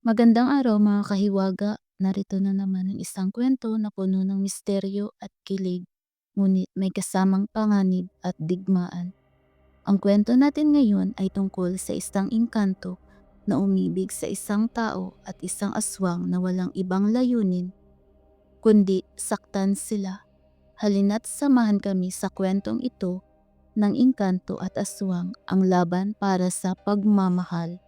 Magandang araw mga kahiwaga. Narito na naman ang isang kwento na puno ng misteryo at kilig, ngunit may kasamang panganib at digmaan. Ang kwento natin ngayon ay tungkol sa isang engkanto na umibig sa isang tao at isang aswang na walang ibang layunin, kundi saktan sila. Halina't samahan kami sa kwentong ito ng engkanto at aswang ang laban para sa pagmamahal.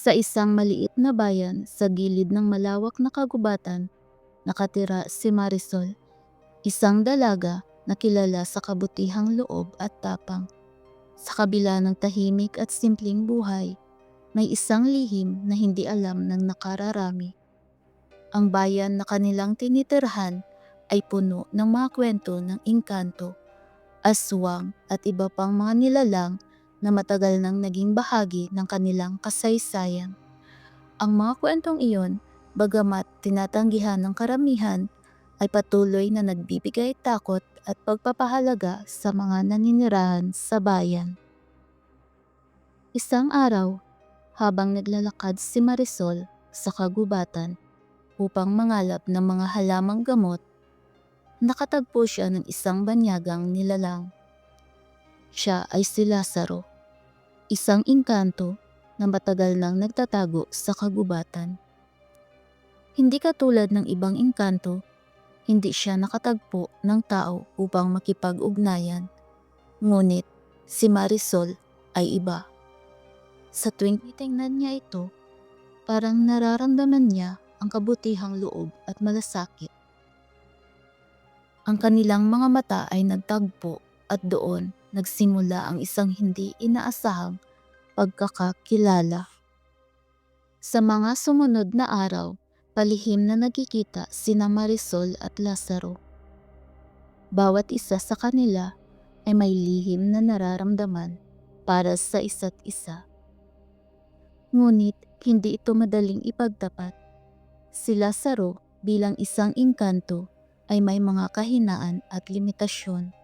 Sa isang maliit na bayan sa gilid ng malawak na kagubatan, nakatira si Marisol, isang dalaga na kilala sa kabutihang loob at tapang. Sa kabila ng tahimik at simpleng buhay, may isang lihim na hindi alam ng nakararami. Ang bayan na kanilang tinitirhan ay puno ng mga kwento ng engkanto, aswang at iba pang mga nilalang na matagal nang naging bahagi ng kanilang kasaysayan. Ang mga kwentong iyon, bagamat tinatanggihan ng karamihan, ay patuloy na nagbibigay takot at pagpapahalaga sa mga naninirahan sa bayan. Isang araw, habang naglalakad si Marisol sa kagubatan upang mangalap ng mga halamang gamot, nakatagpo siya ng isang banyagang nilalang. Siya ay si Lazaro, isang engkanto na matagal nang nagtatago sa kagubatan. Hindi katulad ng ibang engkanto, hindi siya nakatagpo ng tao upang makipag-ugnayan. Ngunit si Marisol ay iba. Sa tuwing titingnan niya ito, parang nararamdaman niya ang kabutihang loob at malasakit. Ang kanilang mga mata ay nagtagpo at doon nagsimula ang isang hindi inaasahang pagkakakilala. Sa mga sumunod na araw, palihim na nagkikita sina Marisol at Lazaro. Bawat isa sa kanila ay may lihim na nararamdaman para sa isa't isa. Ngunit hindi ito madaling ipagtapat. Si Lazaro bilang isang engkanto ay may mga kahinaan at limitasyon.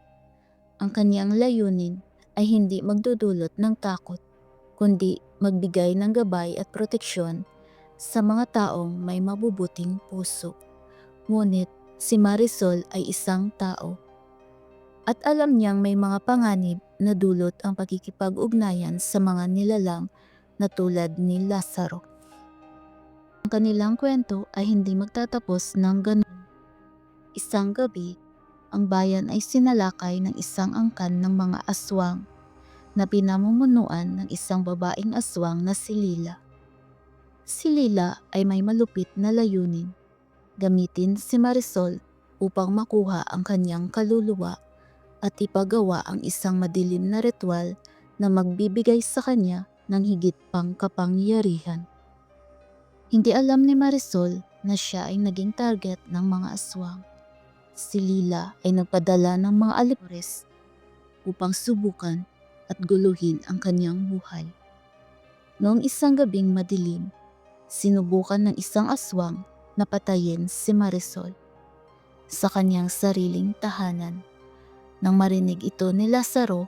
Ang kanyang layunin ay hindi magdudulot ng takot, kundi magbigay ng gabay at proteksyon sa mga taong may mabubuting puso. Ngunit si Marisol ay isang tao. At alam niyang may mga panganib na dulot ang pagkikipag-ugnayan sa mga nilalang na tulad ni Lazaro. Ang kanilang kwento ay hindi magtatapos ng ganun. Isang gabi, ang bayan ay sinalakay ng isang angkan ng mga aswang na pinamumunuan ng isang babaeng aswang na si Lila. Si Lila ay may malupit na layunin. Gamitin si Marisol upang makuha ang kanyang kaluluwa at ipagawa ang isang madilim na ritual na magbibigay sa kanya ng higit pang kapangyarihan. Hindi alam ni Marisol na siya ay naging target ng mga aswang. Si Lila ay nagpadala ng mga alipores upang subukan at guluhin ang kanyang buhay. Noong isang gabing madilim, sinubukan ng isang aswang na patayin si Marisol sa kanyang sariling tahanan. Nang marinig ito ni Lazaro,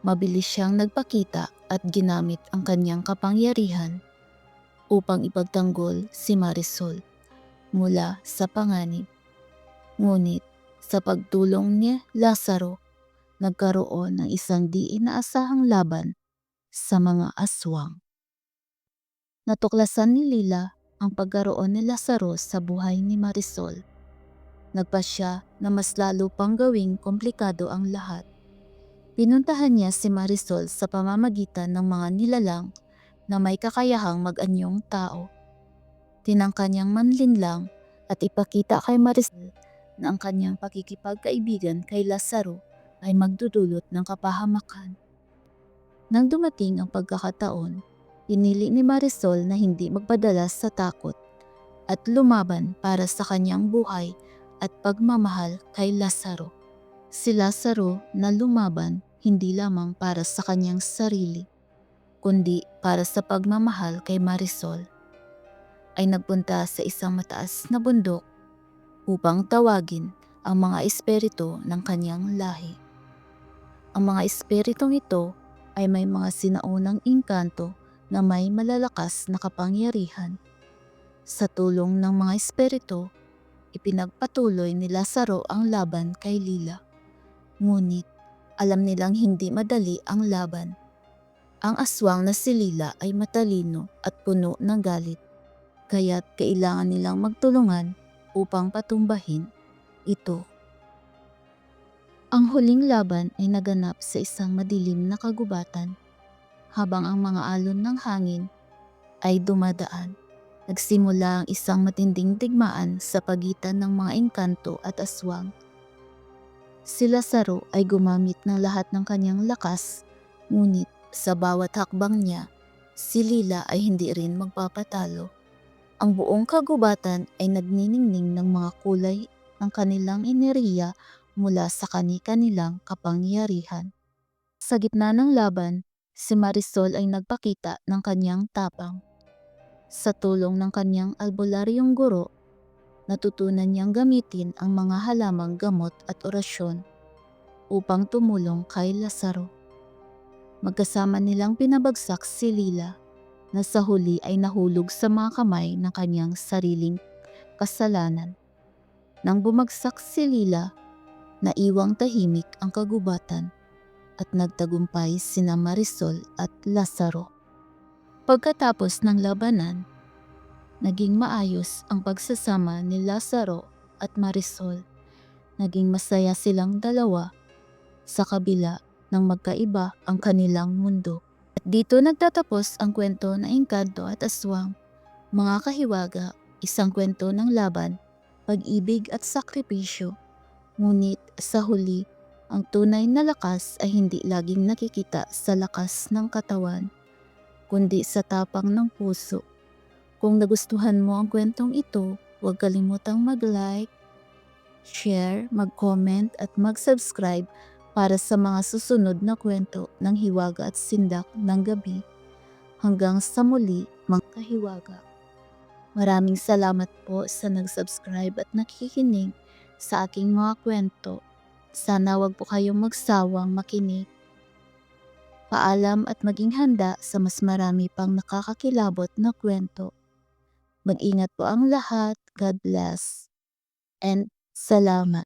mabilis siyang nagpakita at ginamit ang kanyang kapangyarihan upang ipagtanggol si Marisol mula sa panganib. Ngunit sa pagtulong ni Lazaro, nagkaroon ng isang di inaasahang laban sa mga aswang. Natuklasan ni Lila ang pagkaroon ni Lazaro sa buhay ni Marisol. Nagpa siya na mas lalo pang gawing komplikado ang lahat Pinuntahan niya si Marisol sa pamamagitan ng mga nilalang na may kakayahang mag-anyong tao. Tinangka niyang manlinlang at ipakita kay Marisol na ang kanyang pakikipagkaibigan kay Lazaro ay magdudulot ng kapahamakan. Nang dumating ang pagkakataon, pinili ni Marisol na hindi magpadala sa takot at lumaban para sa kanyang buhay at pagmamahal kay Lazaro. Si Lazaro na lumaban hindi lamang para sa kanyang sarili, kundi para sa pagmamahal kay Marisol, ay nagpunta sa isang mataas na bundok upang tawagin ang mga espiritu ng kanyang lahi. Ang mga espiritong ito ay may mga sinaunang engkanto na may malalakas na kapangyarihan. Sa tulong ng mga espiritu, ipinagpatuloy ni Lazaro ang laban kay Lila. Ngunit alam nilang hindi madali ang laban. Ang aswang na si Lila ay matalino at puno ng galit, kaya't kailangan nilang magtulungan upang patumbahin ito. Ang huling laban ay naganap sa isang madilim na kagubatan habang ang mga alon ng hangin ay dumadaan. Nagsimula ang isang matinding digmaan sa pagitan ng mga engkanto at aswang. Si Lazaro ay gumamit ng lahat ng kanyang lakas, ngunit sa bawat hakbang niya, si Lila ay hindi rin magpapatalo. Ang buong kagubatan ay nagniningning ng mga kulay ng kanilang enerhiya mula sa kani-kanilang kapangyarihan. Sa gitna ng laban, si Marisol ay nagpakita ng kanyang tapang. Sa tulong ng kanyang albularyong guro, natutunan niyang gamitin ang mga halamang gamot at orasyon upang tumulong kay Lazaro. Magkasama nilang pinabagsak si Lila na sa huli ay nahulog sa mga kamay ng kanyang sariling kasalanan. Nang bumagsak si Lila, naiwang tahimik ang kagubatan at nagtagumpay sina Marisol at Lazaro. Pagkatapos ng labanan, naging maayos ang pagsasama ni Lazaro at Marisol. Naging masaya silang dalawa sa kabila ng magkaiba ang kanilang mundo. At dito nagtatapos ang kwento ng Engkanto at Aswang. Mga kahiwaga, isang kwento ng laban, pag-ibig at sakripisyo. Ngunit sa huli, ang tunay na lakas ay hindi laging nakikita sa lakas ng katawan, kundi sa tapang ng puso. Kung nagustuhan mo ang kwentong ito, huwag kalimutang mag-like, share, mag-comment at mag-subscribe para sa mga susunod na kwento ng Hiwaga at Sindak ng Gabi. Hanggang sa muli, mga kahiwaga. Maraming salamat po sa nag-subscribe at nakikinig sa aking mga kwento. Sana wag po kayong magsawang makinig. Paalam at maging handa sa mas marami pang nakakakilabot na kwento. Mag-ingat po ang lahat. God bless. And salamat.